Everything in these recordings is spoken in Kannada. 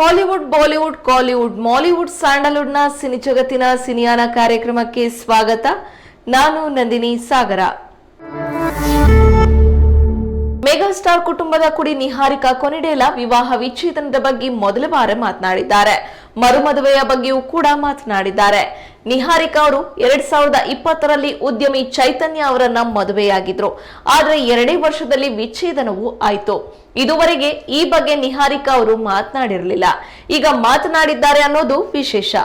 ಹಾಲಿವುಡ್ ಬಾಲಿವುಡ್ ಕಾಲಿವುಡ್ ಮಾಲಿವುಡ್ ಸ್ಯಾಂಡಲ್ವುಡ್ನ ಸಿನಿ ಜಗತ್ತಿನ ಸಿನಿಯಾನ ಕಾರ್ಯಕ್ರಮಕ್ಕೆ ಸ್ವಾಗತ. ನಾನು ನಂದಿನಿ ಸಾಗರ. ಮೆಗಾಸ್ಟಾರ್ ಕುಟುಂಬದ ಕುಡಿ ನಿಹಾರಿಕಾ ಕೊನಿಡೇಲ ವಿವಾಹ ವಿಚ್ಛೇದನದ ಬಗ್ಗೆ ಮೊದಲ ಬಾರ ಮಾತನಾಡಿದ್ದಾರೆ. ಮರುಮದುವೆಯ ಬಗ್ಗೆಯೂ ಕೂಡ ಮಾತನಾಡಿದ್ದಾರೆ. ನಿಹಾರಿಕಾ ಅವರು ಎರಡ್ ಸಾವಿರದ ಇಪ್ಪತ್ತರಲ್ಲಿ ಉದ್ಯಮಿ ಚೈತನ್ಯ ಅವರನ್ನ ಮದುವೆಯಾಗಿದ್ರು. ಆದ್ರೆ ಎರಡೇ ವರ್ಷದಲ್ಲಿ ವಿಚ್ಛೇದನವೂ ಆಯ್ತು. ಇದುವರೆಗೆ ಈ ಬಗ್ಗೆ ನಿಹಾರಿಕಾ ಅವರು ಮಾತನಾಡಿರಲಿಲ್ಲ. ಈಗ ಮಾತನಾಡಿದ್ದಾರೆ ಅನ್ನೋದು ವಿಶೇಷ.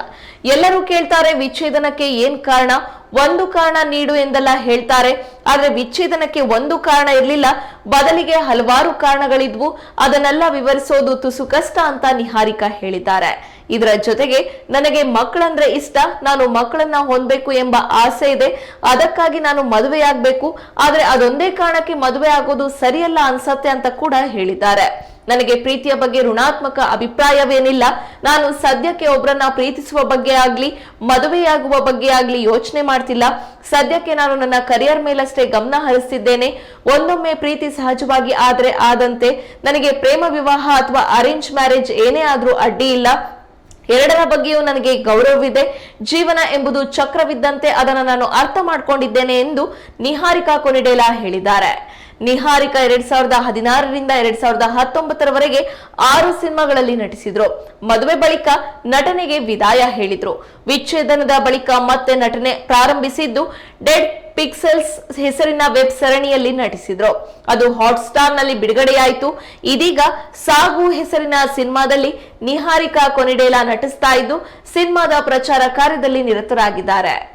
ಎಲ್ಲರೂ ಕೇಳ್ತಾರೆ ವಿಚ್ಛೇದನಕ್ಕೆ ಏನ್ ಕಾರಣ? ಒಂದು ಕಾರಣ ನೀಡು ಎಂದೆಲ್ಲ ಹೇಳ್ತಾರೆ. ಆದ್ರೆ ವಿಚ್ಛೇದನಕ್ಕೆ ಒಂದು ಕಾರಣ ಇರಲಿಲ್ಲ. ಬದಲಿಗೆ ಹಲವಾರು ಕಾರಣಗಳಿದ್ವು. ಅದನ್ನೆಲ್ಲ ವಿವರಿಸೋದು ತುಸು ಕಷ್ಟ ಅಂತ ನಿಹಾರಿಕಾ ಹೇಳಿದ್ದಾರೆ. ಇದರ ಜೊತೆಗೆ ನನಗೆ ಮಕ್ಕಳಂದ್ರೆ ಇಷ್ಟ, ನಾನು ಮಕ್ಕಳನ್ನ ಹೊಂದಬೇಕು ಎಂಬ ಆಸೆ ಇದೆ. ಅದಕ್ಕಾಗಿ ನಾನು ಮದುವೆಯಾಗಬೇಕು. ಆದ್ರೆ ಅದೊಂದೇ ಕಾರಣಕ್ಕೆ ಮದುವೆ ಆಗೋದು ಸರಿಯಲ್ಲ ಅನ್ಸತ್ತೆ ಅಂತ ಕೂಡ ಹೇಳಿದ್ದಾರೆ. ನನಗೆ ಪ್ರೀತಿಯ ಬಗ್ಗೆ ಋಣಾತ್ಮಕ ಅಭಿಪ್ರಾಯವೇನಿಲ್ಲ. ನಾನು ಸದ್ಯಕ್ಕೆ ಒಬ್ಬರನ್ನ ಪ್ರೀತಿಸುವ ಬಗ್ಗೆ ಆಗ್ಲಿ, ಮದುವೆಯಾಗುವ ಬಗ್ಗೆ ಆಗ್ಲಿ ಯೋಚನೆ ಮಾಡ್ತಿಲ್ಲ. ಸದ್ಯಕ್ಕೆ ನಾನು ನನ್ನ ಕರಿಯರ್ ಮೇಲಷ್ಟೇ ಗಮನ ಹರಿಸ್ತಿದ್ದೇನೆ. ಒಂದೊಮ್ಮೆ ಪ್ರೀತಿ ಸಹಜವಾಗಿ ಆದ್ರೆ ಆದಂತೆ. ನನಗೆ ಪ್ರೇಮ ವಿವಾಹ ಅಥವಾ ಅರೇಂಜ್ ಮ್ಯಾರೇಜ್ ಏನೇ ಆದ್ರೂ ಅಡ್ಡಿ ಇಲ್ಲ. ಎರಡರ ಬಗ್ಗೆಯೂ ನನಗೆ ಗೌರವವಿದೆ. ಜೀವನ ಎಂಬುದು ಚಕ್ರವಿದ್ದಂತೆ ಅದನ್ನು ನಾನು ಅರ್ಥ ಮಾಡಿಕೊಂಡಿದ್ದೇನೆ ಎಂದು ನಿಹಾರಿಕಾ ಕೊನಿಡೇಲಾ ಹೇಳಿದ್ದಾರೆ. ನಿಹಾರಿಕಾ ಎರಡ್ ಸಾವಿರದ ಹದಿನಾರರಿಂದ ಎರಡ್ ಸಾವಿರದ ಹತ್ತೊಂಬತ್ತರವರೆಗೆ ಆರು ಸಿನಿಮಾಗಳಲ್ಲಿ ನಟಿಸಿದ್ರು. ಮದುವೆ ಬಳಿಕ ನಟನೆಗೆ ವಿದಾಯ ಹೇಳಿದ್ರು. ವಿಚ್ಛೇದನದ ಬಳಿಕ ಮತ್ತೆ ನಟನೆ ಪ್ರಾರಂಭಿಸಿದ್ದು ಡೆಡ್ ಪಿಕ್ಸೆಲ್ಸ್ ಹೆಸರಿನ ವೆಬ್ ಸರಣಿಯಲ್ಲಿ ನಟಿಸಿದ್ರು. ಅದು ಹಾಟ್ಸ್ಟಾರ್ನಲ್ಲಿ ಬಿಡುಗಡೆಯಾಯಿತು. ಇದೀಗ ಸಾಗು ಹೆಸರಿನ ಸಿನಿಮಾದಲ್ಲಿ ನಿಹಾರಿಕಾ ಕೊನಿಡೇಲಾ ನಟಿಸ್ತಾ ಇದ್ದು, ಸಿನಿಮಾದ ಪ್ರಚಾರ ಕಾರ್ಯದಲ್ಲಿ ನಿರತರಾಗಿದ್ದಾರೆ.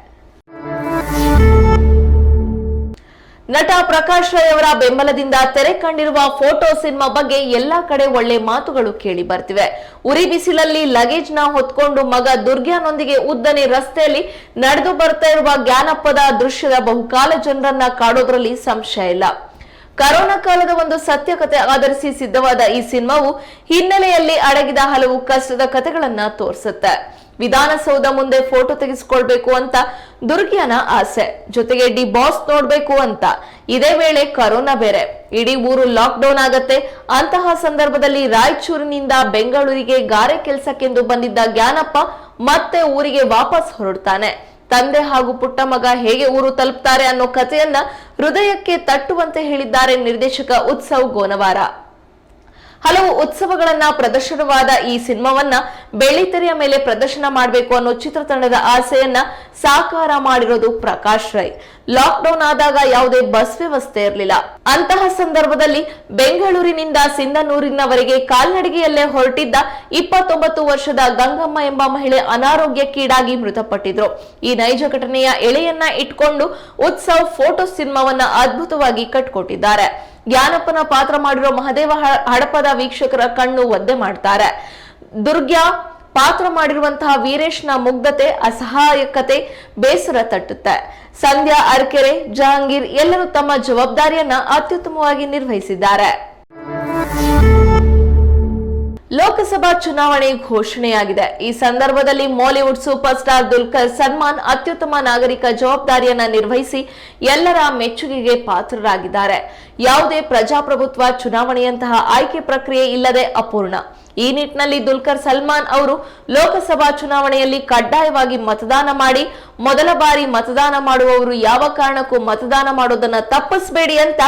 ನಟ ಪ್ರಕಾಶ್ ರೈ ಅವರ ಬೆಂಬಲದಿಂದ ತೆರೆ ಕಂಡಿರುವ ಫೋಟೋ ಸಿನಿಮಾ ಬಗ್ಗೆ ಎಲ್ಲಾ ಕಡೆ ಒಳ್ಳೆ ಮಾತುಗಳು ಕೇಳಿ ಬರ್ತಿವೆ. ಉರಿ ಬಿಸಿಲಲ್ಲಿ ಲಗೇಜ್ನ ಹೊತ್ಕೊಂಡು ಮಗ ದುರ್ಗ್ಯಾನೊಂದಿಗೆ ಉದ್ದನೆ ರಸ್ತೆಯಲ್ಲಿ ನಡೆದು ಬರ್ತಾ ಇರುವ ಜ್ಞಾನಪ್ಪದ ದೃಶ್ಯದ ಬಹುಕಾಲ ಜನರನ್ನ ಕಾಡೋದ್ರಲ್ಲಿ ಸಂಶಯ ಇಲ್ಲ. ಕರೋನಾ ಕಾಲದ ಒಂದು ಸತ್ಯ ಕತೆ ಆಧರಿಸಿ ಸಿದ್ಧವಾದ ಈ ಸಿನಿಮಾವು ಹಿನ್ನೆಲೆಯಲ್ಲಿ ಅಡಗಿದ ಹಲವು ಕಷ್ಟದ ಕಥೆಗಳನ್ನ ತೋರಿಸುತ್ತೆ. ವಿಧಾನಸೌಧ ಮುಂದೆ ಫೋಟೋ ತೆಗೆಸಿಕೊಳ್ಬೇಕು ಅಂತ ದುರ್ಗಿಯನ ಆಸೆ. ಜೊತೆಗೆ ಡಿ ಬಾಸ್ ನೋಡ್ಬೇಕು ಅಂತ. ಇದೇ ವೇಳೆ ಕರೋನಾ ಬೇರೆ. ಇಡೀ ಊರು ಲಾಕ್ ಡೌನ್ ಆಗತ್ತೆ. ಅಂತಹ ಸಂದರ್ಭದಲ್ಲಿ ರಾಯಚೂರಿನಿಂದ ಬೆಂಗಳೂರಿಗೆ ಗಾರೆ ಕೆಲಸಕ್ಕೆಂದು ಬಂದಿದ್ದ ಜ್ಞಾನಪ್ಪ ಮತ್ತೆ ಊರಿಗೆ ವಾಪಸ್ ಹೊರಡ್ತಾನೆ. ತಂದೆ ಹಾಗೂ ಪುಟ್ಟ ಮಗ ಹೇಗೆ ಊರು ತಲುಪ್ತಾರೆ ಅನ್ನೋ ಕಥೆಯನ್ನ ಹೃದಯಕ್ಕೆ ತಟ್ಟುವಂತೆ ಹೇಳಿದ್ದಾರೆ ನಿರ್ದೇಶಕ ಉತ್ಸವ್ ಗೋನವಾರ. ಹಲವು ಉತ್ಸವಗಳನ್ನ ಪ್ರದರ್ಶನವಾದ ಈ ಸಿನಿಮಾವನ್ನ ಬೆಳ್ಳಿತೆರೆಯ ಮೇಲೆ ಪ್ರದರ್ಶನ ಮಾಡಬೇಕು ಅನ್ನೋ ಚಿತ್ರತಂಡದ ಆಸೆಯನ್ನ ಸಾಕಾರ ಮಾಡಿರೋದು ಪ್ರಕಾಶ್ ರೈ. ಲಾಕ್ ಡೌನ್ ಆದಾಗ ಯಾವುದೇ ಬಸ್ ವ್ಯವಸ್ಥೆ ಇರಲಿಲ್ಲ. ಅಂತಹ ಸಂದರ್ಭದಲ್ಲಿ ಬೆಂಗಳೂರಿನಿಂದ ಸಿಂಧನೂರಿನವರೆಗೆ ಕಾಲ್ನಡಿಗೆಯಲ್ಲೇ ಹೊರಟಿದ್ದ ಇಪ್ಪತ್ತೊಂಬತ್ತು ವರ್ಷದ ಗಂಗಮ್ಮ ಎಂಬ ಮಹಿಳೆ ಅನಾರೋಗ್ಯಕ್ಕೀಡಾಗಿ ಮೃತಪಟ್ಟಿದ್ರು. ಈ ನೈಜ ಘಟನೆಯ ಎಳೆಯನ್ನ ಇಟ್ಕೊಂಡು ಉತ್ಸವ್ ಫೋಟೋ ಸಿನಿಮಾವನ್ನ ಅದ್ಭುತವಾಗಿ ಕಟ್ಕೊಟ್ಟಿದ್ದಾರೆ. ಜ್ಞಾನಪ್ಪನ ಪಾತ್ರ ಮಾಡಿರೋ ಮಹದೇವ ಹಡಪದ ವೀಕ್ಷಕರ ಕಣ್ಣು ಒದ್ದೆ ಮಾಡ್ತಾರೆ. ದುರ್ಗ್ಯಾ ಪಾತ್ರ ಮಾಡಿರುವಂತಹ ವೀರೇಶ್ನ ಮುಗ್ಧತೆ, ಅಸಹಾಯಕತೆ ಬೇಸರ ತಟ್ಟುತ್ತೆ. ಸಂಧ್ಯಾ, ಅರ್ಕೆರೆ, ಜಹಾಂಗೀರ್ ಎಲ್ಲರೂ ತಮ್ಮ ಜವಾಬ್ದಾರಿಯನ್ನ ಅತ್ಯುತ್ತಮವಾಗಿ ನಿರ್ವಹಿಸಿದ್ದಾರೆ. ಲೋಕಸಭಾ ಚುನಾವಣೆ ಘೋಷಣೆಯಾಗಿದೆ. ಈ ಸಂದರ್ಭದಲ್ಲಿ Mollywood super star Dulquer Salmaan ಅತ್ಯುತ್ತಮ ನಾಗರಿಕ ಜವಾಬ್ದಾರಿಯನ್ನ ನಿರ್ವಹಿಸಿ ಎಲ್ಲರ ಮೆಚ್ಚುಗೆಗೆ ಪಾತ್ರರಾಗಿದ್ದಾರೆ. ಯಾವುದೇ ಪ್ರಜಾಪ್ರಭುತ್ವ ಚುನಾವಣೆಯಂತಹ ಆಯ್ಕೆ ಪ್ರಕ್ರಿಯೆ ಇಲ್ಲದೆ ಅಪೂರ್ಣ. ಈ ನಿಟ್ಟಿನಲ್ಲಿ ದುಲ್ಕರ್ ಸಲ್ಮಾನ್ ಅವರು ಲೋಕಸಭಾ ಚುನಾವಣೆಯಲ್ಲಿ ಕಡ್ಡಾಯವಾಗಿ ಮತದಾನ ಮಾಡಿ, ಮೊದಲ ಬಾರಿ ಮತದಾನ ಮಾಡುವವರು ಯಾವ ಕಾರಣಕ್ಕೂ ಮತದಾನ ಮಾಡೋದನ್ನ ತಪ್ಪಿಸಬೇಡಿ ಅಂತ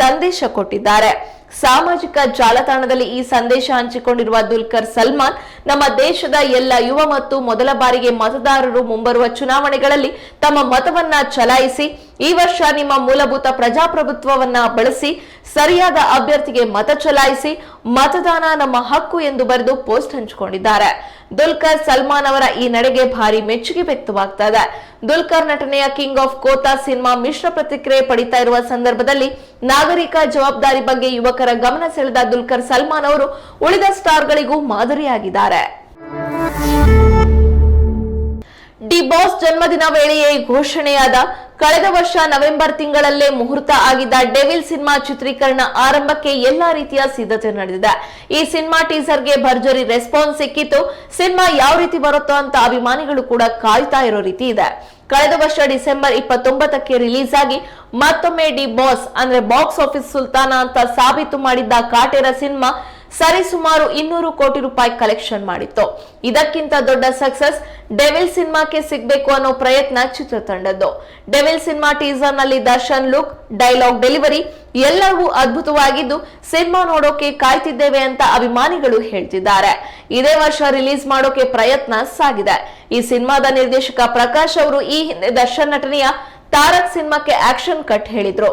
ಸಂದೇಶ ಕೊಟ್ಟಿದ್ದಾರೆ. ಸಾಮಾಜಿಕ ಜಾಲತಾಣದಲ್ಲಿ ಈ ಸಂದೇಶ ಹಂಚಿಕೊಂಡಿರುವ ದುಲ್ಕರ್ ಸಲ್ಮಾನ್ ನಮ್ಮ ದೇಶದ ಎಲ್ಲ ಯುವ ಮತ್ತು ಮೊದಲ ಬಾರಿಗೆ ಮತದಾರರು ಮುಂಬರುವ ಚುನಾವಣೆಗಳಲ್ಲಿ ತಮ್ಮ ಮತವನ್ನ ಚಲಾಯಿಸಿ, ಈ ವರ್ಷ ನಿಮ್ಮ ಮೂಲಭೂತ ಪ್ರಜಾಪ್ರಭುತ್ವವನ್ನ ಬಳಸಿ, ಸರಿಯಾದ ಅಭ್ಯರ್ಥಿಗೆ ಮತ ಚಲಾಯಿಸಿ, ಮತದಾನ ನಮ್ಮ ಹಕ್ಕು ಎಂದು ಬರೆದು ಪೋಸ್ಟ್ ಹಂಚಿಕೊಂಡಿದ್ದಾರೆ. ದುಲ್ಕರ್ ಸಲ್ಮಾನ್ ಅವರ ಈ ನಡೆಗೆ ಭಾರಿ ಮೆಚ್ಚುಗೆ ವ್ಯಕ್ತವಾಗ್ತಾ ಇದೆ ದುಲ್ಕರ್ ನಟನೆಯ ಕಿಂಗ್ ಆಫ್ ಕೋತಾ ಸಿನಿಮಾ ಮಿಶ್ರ ಪ್ರತಿಕ್ರಿಯೆ ಪಡಿತಾ ಇರುವ ಸಂದರ್ಭದಲ್ಲಿ ನಾಗರಿಕ ಜವಾಬ್ದಾರಿ ಬಗ್ಗೆ ಯುವಕರ ಗಮನ ಸೆಳೆದ ದುಲ್ಕರ್ ಸಲ್ಮಾನ್ ಅವರು ಉಳಿದ ಸ್ಟಾರ್ಗಳಿಗೂ ಮಾದರಿಯಾಗಿದ್ದಾರೆ. ಡಿ ಬಾಸ್ ಜನ್ಮದಿನ ವೇಳೆಯೇ ಘೋಷಣೆಯಾದ ಕಳೆದ ವರ್ಷ ನವೆಂಬರ್ ತಿಂಗಳಲ್ಲೇ ಮುಹೂರ್ತ ಆಗಿದ್ದ ಡೆವಿಲ್ ಸಿನಿಮಾ ಚಿತ್ರೀಕರಣ ಆರಂಭಕ್ಕೆ ಎಲ್ಲಾ ರೀತಿಯ ಸಿದ್ಧತೆ ನಡೆದಿದೆ. ಈ ಸಿನಿಮಾ ಟೀಸರ್ಗೆ ಭರ್ಜರಿ ರೆಸ್ಪಾನ್ಸ್ ಸಿಕ್ಕಿತ್ತು. ಸಿನಿಮಾ ಯಾವ ರೀತಿ ಬರುತ್ತೋ ಅಂತ ಅಭಿಮಾನಿಗಳು ಕೂಡ ಕಾಯ್ತಾ ಇರೋ ರೀತಿ ಇದೆ. ಕಳೆದ ವರ್ಷ ಡಿಸೆಂಬರ್ ಇಪ್ಪತ್ತೊಂಬತ್ತಕ್ಕೆ ರಿಲೀಸ್ ಆಗಿ ಮತ್ತೊಮ್ಮೆ ಡಿ ಬಾಸ್ ಅಂದ್ರೆ ಬಾಕ್ಸ್ ಆಫೀಸ್ ಸುಲ್ತಾನ ಅಂತ ಸಾಬೀತು ಮಾಡಿದ್ದ ಕಾಟೇರ ಸಿನಿಮಾ ಸರಿಸುಮಾರು ಇನ್ನೂರು ಕೋಟಿ ರೂಪಾಯಿ ಕಲೆಕ್ಷನ್ ಮಾಡಿತ್ತು. ಇದಕ್ಕಿಂತ ದೊಡ್ಡ ಸಕ್ಸಸ್ ಡೆವಿಲ್ ಸಿನಿಮಾಕ್ಕೆ ಸಿಗ್ಬೇಕು ಅನ್ನೋ ಪ್ರಯತ್ನ ಚಿತ್ರತಂಡದ್ದು. ಡೆವಿಲ್ ಸಿನಿಮಾ ಟೀಸರ್ನಲ್ಲಿ ದರ್ಶನ್ ಲುಕ್ ಡೈಲಾಗ್ ಡೆಲಿವರಿ ಎಲ್ಲವೂ ಅದ್ಭುತವಾಗಿದ್ದು ಸಿನಿಮಾ ನೋಡೋಕೆ ಕಾಯ್ತಿದ್ದೇವೆ ಅಂತ ಅಭಿಮಾನಿಗಳು ಹೇಳ್ತಿದ್ದಾರೆ. ಇದೇ ವರ್ಷ ರಿಲೀಸ್ ಮಾಡೋಕೆ ಪ್ರಯತ್ನ ಸಾಗಿದೆ. ಈ ಸಿನಿಮಾದ ನಿರ್ದೇಶಕ ಪ್ರಕಾಶ್ ಅವರು ಈ ಹಿಂದೆ ದರ್ಶನ್ ನಟನೆಯ ತಾರಕ್ ಸಿನಿಮಾಕ್ಕೆ ಆಕ್ಷನ್ ಕಟ್ ಹೇಳಿದ್ರು.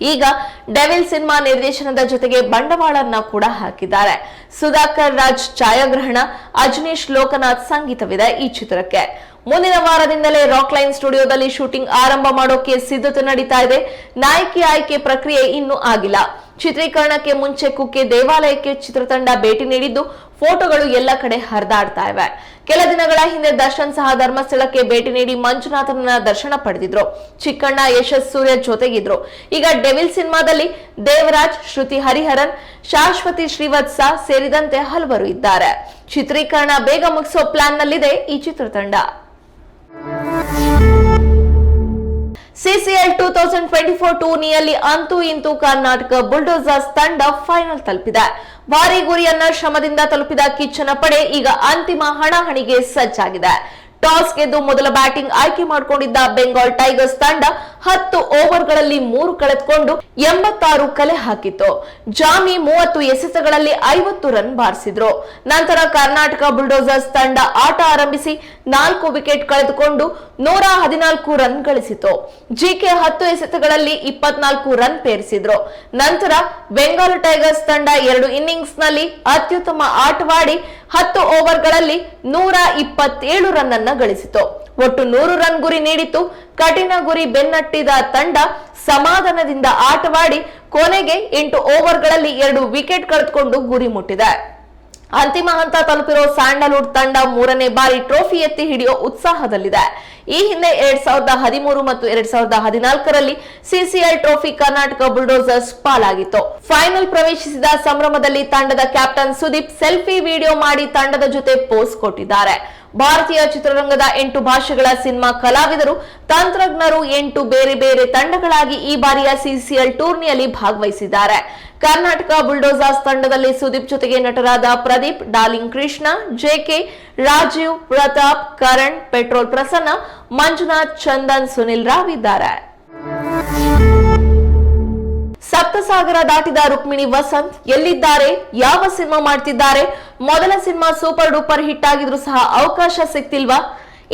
ಈಗ ಡೆವಿಲ್ ಸಿನಿಮಾ ನಿರ್ದೇಶನದ ಜೊತೆಗೆ ಬಂಡವಾಳನ್ನ ಕೂಡ ಹಾಕಿದ್ದಾರೆ. ಸುಧಾಕರ್ ರಾಜ್ ಛಾಯಾಗ್ರಹಣ, ಅಜನೀಶ್ ಲೋಕನಾಥ್ ಸಂಗೀತವಿದೆ ಈ ಚಿತ್ರಕ್ಕೆ. ಮುಂದಿನ ವಾರದಿಂದಲೇ ರಾಕ್ ಲೈನ್ ಸ್ಟುಡಿಯೋದಲ್ಲಿ ಶೂಟಿಂಗ್ ಆರಂಭ ಮಾಡೋಕೆ ಸಿದ್ಧತೆ ನಡೀತಾ ಇದೆ. ನಾಯಕಿ ಆಯ್ಕೆ ಪ್ರಕ್ರಿಯೆ ಇನ್ನೂ ಆಗಿಲ್ಲ. ಚಿತ್ರೀಕರಣಕ್ಕೆ ಮುಂಚೆ ಕುಕ್ಕೆ ದೇವಾಲಯಕ್ಕೆ ಚಿತ್ರತಂಡ ಭೇಟಿ ನೀಡಿದ್ದು ಫೋಟೋಗಳು ಎಲ್ಲ ಕಡೆ ಹರಿದಾಡ್ತಾ ಇವೆ. ಕೆಲ ದಿನಗಳ ಹಿಂದೆ ದರ್ಶನ್ ಸಹ ಧರ್ಮಸ್ಥಳಕ್ಕೆ ಭೇಟಿ ನೀಡಿ ಮಂಜುನಾಥನ ದರ್ಶನ ಪಡೆದಿದ್ರು. ಚಿಕ್ಕಣ್ಣ ಯಶಸ್ ಸೂರ್ಯ ಜೊತೆಗಿದ್ರು. ಈಗ ಡೆವಿಲ್ ಸಿನಿಮಾದಲ್ಲಿ ದೇವರಾಜ್, ಶ್ರುತಿ ಹರಿಹರನ್, ಶಾಶ್ವತಿ ಶ್ರೀವತ್ಸ ಸೇರಿದಂತೆ ಹಲವರು ಇದ್ದಾರೆ. ಚಿತ್ರೀಕರಣ ಬೇಗ ಮುಗಿಸೋ ಪ್ಲಾನ್ ನಲ್ಲಿದೆ ಈ ಚಿತ್ರತಂಡ. CCL two thousand twenty four ಟೂರ್ನಿಯಲ್ಲಿ ಅಂತೂ ಇಂತೂ ಕರ್ನಾಟಕ ಬುಲ್ಡೋಸರ್ಸ್ ತಂಡ ಫೈನಲ್ ತಲುಪಿದೆ. ಭಾರಿ ಗುರಿಯನ್ನ ಶ್ರಮದಿಂದ ತಲುಪಿದ ಕಿಚ್ಚನ ಪಡೆ ಈಗ ಅಂತಿಮ ಹಣಾಹಣಿಗೆ ಸಜ್ಜಾಗಿದೆ. ಟಾಸ್ ಗೆದ್ದು ಮೊದಲ ಬ್ಯಾಟಿಂಗ್ ಆಯ್ಕೆ ಮಾಡಿಕೊಂಡಿದ್ದ ಬೆಂಗಾಲ್ ಟೈಗರ್ಸ್ ತಂಡ ಹತ್ತು ಓವರ್ಗಳಲ್ಲಿ ಮೂರು ಕಳೆದುಕೊಂಡು ಎಂಬತ್ತಾರು ಕಲೆ ಹಾಕಿತು ಜಾಮಿ ಮೂವತ್ತು ಎಸೆತಗಳಲ್ಲಿ ಐವತ್ತು ರನ್ ಬಾರಿಸಿದ್ರು. ನಂತರ ಕರ್ನಾಟಕ ಬುಲ್ಡೋಸರ್ಸ್ ತಂಡ ಆಟ ಆರಂಭಿಸಿ ನಾಲ್ಕು ವಿಕೆಟ್ ಕಳೆದುಕೊಂಡು ನೂರ ಹದಿನಾಲ್ಕು ರನ್ ಗಳಿಸಿತು. ಜಿಕೆ ಹತ್ತು ಎಸೆತಗಳಲ್ಲಿ ಇಪ್ಪತ್ನಾಲ್ಕು ರನ್ ಪೇರಿಸಿದ್ರು. ನಂತರ ಬೆಂಗಾಲ್ ಟೈಗರ್ಸ್ ತಂಡ ಎರಡು ಇನ್ನಿಂಗ್ಸ್ನಲ್ಲಿ ಅತ್ಯುತ್ತಮ ಆಟವಾಡಿ ಹತ್ತು ಓವರ್ಗಳಲ್ಲಿ ನೂರ ಇಪ್ಪತ್ತೇಳು ರನ್ ಅನ್ನ ಗಳಿಸಿತು ಒಟ್ಟು ನೂರು ರನ್ ಗುರಿ ನೀಡಿತ್ತು. ಕಠಿಣ ಗುರಿ ಬೆನ್ನಟ್ಟಿದ ತಂಡ ಸಮಾಧಾನದಿಂದ ಆಟವಾಡಿ ಕೊನೆಗೆ ಎಂಟು ಓವರ್ಗಳಲ್ಲಿ ಎರಡು ವಿಕೆಟ್ ಕಳೆದುಕೊಂಡು ಗುರಿ ಮುಟ್ಟಿದೆ. ಅಂತಿಮ ಹಂತ ತಲುಪಿರೋ ಸ್ಯಾಂಡಲ್ವುಡ್ ತಂಡ ಮೂರನೇ ಬಾರಿ ಟ್ರೋಫಿ ಎತ್ತಿ ಹಿಡಿಯೋ ಉತ್ಸಾಹದಲ್ಲಿದೆ. ಈ ಹಿಂದೆ ಎರಡ್ ಸಾವಿರದ ಹದಿಮೂರು ಮತ್ತು ಎರಡ್ ಸಾವಿರದ ಹದಿನಾಲ್ಕರಲ್ಲಿ ಸಿಸಿಎಲ್ ಟ್ರೋಫಿ ಕರ್ನಾಟಕ ಬುಲ್ಡೋಸರ್ಸ್ ಪಾಲಾಗಿತ್ತು. ಫೈನಲ್ ಪ್ರವೇಶಿಸಿದ ಸಂಭ್ರಮದಲ್ಲಿ ತಂಡದ ಕ್ಯಾಪ್ಟನ್ ಸುದೀಪ್ ಸೆಲ್ಫಿ ವಿಡಿಯೋ ಮಾಡಿ ತಂಡದ ಜೊತೆ ಪೋಸ್ ಕೊಟ್ಟಿದ್ದಾರೆ. ಭಾರತೀಯ ಚಿತ್ರರಂಗದ ಎಂಟು ಭಾಷೆಗಳ ಸಿನಿಮಾ ಕಲಾವಿದರು, ತಂತ್ರಜ್ಞರು ಎಂಟು ಬೇರೆ ಬೇರೆ ತಂಡಗಳಾಗಿ ಈ ಬಾರಿಯ ಸಿಸಿಎಲ್ ಟೂರ್ನಿಯಲ್ಲಿ ಭಾಗವಹಿಸಿದ್ದಾರೆ. ಕರ್ನಾಟಕ ಬುಲ್ಡೋಸರ್ಸ್ ತಂಡದಲ್ಲಿ ಸುದೀಪ್ ಜೊತೆಗೆ ನಟರಾದ Pradeep, darling Krishna JK Rajeev, Pratap, Karan, petrol Prasanna, Manjunath, Chandan, Sunil Rao ಇದ್ದಾರೆ. ಸಪ್ತಸಾಗರ ದಾಟಿದ ರುಕ್ಮಿಣಿ ವಸಂತ್ ಎಲ್ಲಿದ್ದಾರೆ? ಯಾವ ಸಿನಿಮಾ ಮಾಡ್ತಿದ್ದಾರೆ? ಮೊದಲ ಸಿನಿಮಾ ಸೂಪರ್ ಡೂಪರ್ ಹಿಟ್ ಆಗಿದ್ರು ಸಹ ಅವಕಾಶ ಸಿಗ್ತಿಲ್ವಾ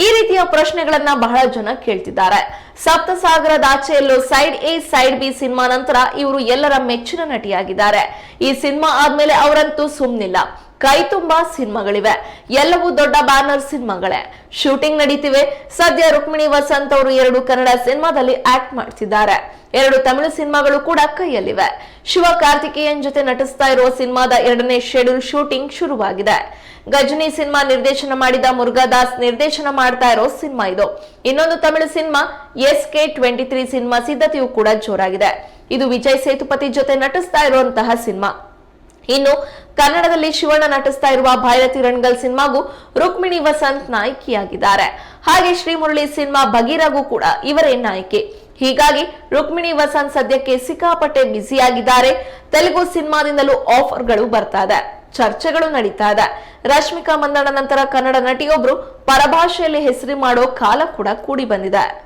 ಈ ರೀತಿಯ ಪ್ರಶ್ನೆಗಳನ್ನ ಬಹಳ ಜನ ಕೇಳ್ತಿದ್ದಾರೆ. ಸಪ್ತಸಾಗರದ ಆಚೆಯಲ್ಲೂ side A side B cinema ನಂತರ ಇವರು ಎಲ್ಲರ ಮೆಚ್ಚಿನ ನಟಿಯಾಗಿದ್ದಾರೆ. ಈ ಸಿನಿಮಾ ಆದ್ಮೇಲೆ ಅವರಂತೂ ಸುಮ್ನಿಲ್ಲ. ಕೈ ತುಂಬಾ ಸಿನಿಮಾಗಳಿವೆ. ಎಲ್ಲವೂ ದೊಡ್ಡ ಬ್ಯಾನರ್ ಸಿನಿಮಾಗಳೇ. ಶೂಟಿಂಗ್ ನಡೀತಿವೆ. ಸದ್ಯ ರುಕ್ಮಿಣಿ ವಸಂತ್ ಅವರು ಎರಡು ಕನ್ನಡ ಸಿನಿಮಾದಲ್ಲಿ ಆಕ್ಟ್ ಮಾಡ್ತಿದ್ದಾರೆ. ಎರಡು ತಮಿಳು ಸಿನಿಮಾಗಳು ಕೂಡ ಕೈಯಲ್ಲಿವೆ. ಶಿವ ಕಾರ್ತಿಕೇಯನ್ ಜೊತೆ ನಟಿಸ್ತಾ ಇರುವ ಸಿನಿಮಾದ ಎರಡನೇ ಶೆಡ್ಯೂಲ್ ಶೂಟಿಂಗ್ ಶುರುವಾಗಿದೆ. ಗಜನಿ ಸಿನಿಮಾ ನಿರ್ದೇಶನ ಮಾಡಿದ ಮುರುಘಾದಾಸ್ ನಿರ್ದೇಶನ ಮಾಡ್ತಾ ಇರೋ ಸಿನಿಮಾ ಇದು. ಇನ್ನೊಂದು Tamil cinema S K twenty three cinema ಸಿದ್ಧತೆಯೂ ಕೂಡ ಜೋರಾಗಿದೆ. ಇದು ವಿಜಯ್ ಸೇತುಪತಿ ಜೊತೆ ನಟಿಸ್ತಾ ಇರುವಂತಹ ಸಿನಿಮಾ. ಇನ್ನು ಕನ್ನಡದಲ್ಲಿ ಶಿವಣ್ಣ ನಟಿಸ್ತಾ ಇರುವ ಭೈರತಿ ರಣಗಲ್ ಸಿನಿಮಾಗೂ ರುಕ್ಮಿಣಿ ವಸಂತ್ ನಾಯಕಿಯಾಗಿದ್ದಾರೆ. ಹಾಗೆ ಶ್ರೀಮುರಳಿ ಸಿನಿಮಾ ಭಗೀರಗೂ ಕೂಡ ಇವರೇ ನಾಯಕಿ. ಹೀಗಾಗಿ ರುಕ್ಮಿಣಿ ವಸಂತ್ ಸದ್ಯಕ್ಕೆ ಸಿಕ್ಕಾಪಟ್ಟೆ ಬ್ಯುಸಿಯಾಗಿದ್ದಾರೆ. ತೆಲುಗು ಸಿನಿಮಾದಿಂದಲೂ ಆಫರ್ಗಳು ಬರ್ತಾ ಇದೆ. ಚರ್ಚೆಗಳು ನಡೀತಾ ಇದೆ. ರಶ್ಮಿಕಾ ಮಂದಣ್ಣ ನಂತರ ಕನ್ನಡ ನಟಿಯೊಬ್ರು ಪರಭಾಷೆಯಲ್ಲಿ ಹೆಸರು ಮಾಡೋ ಕಾಲ ಕೂಡ ಕೂಡಿ ಬಂದಿದೆ.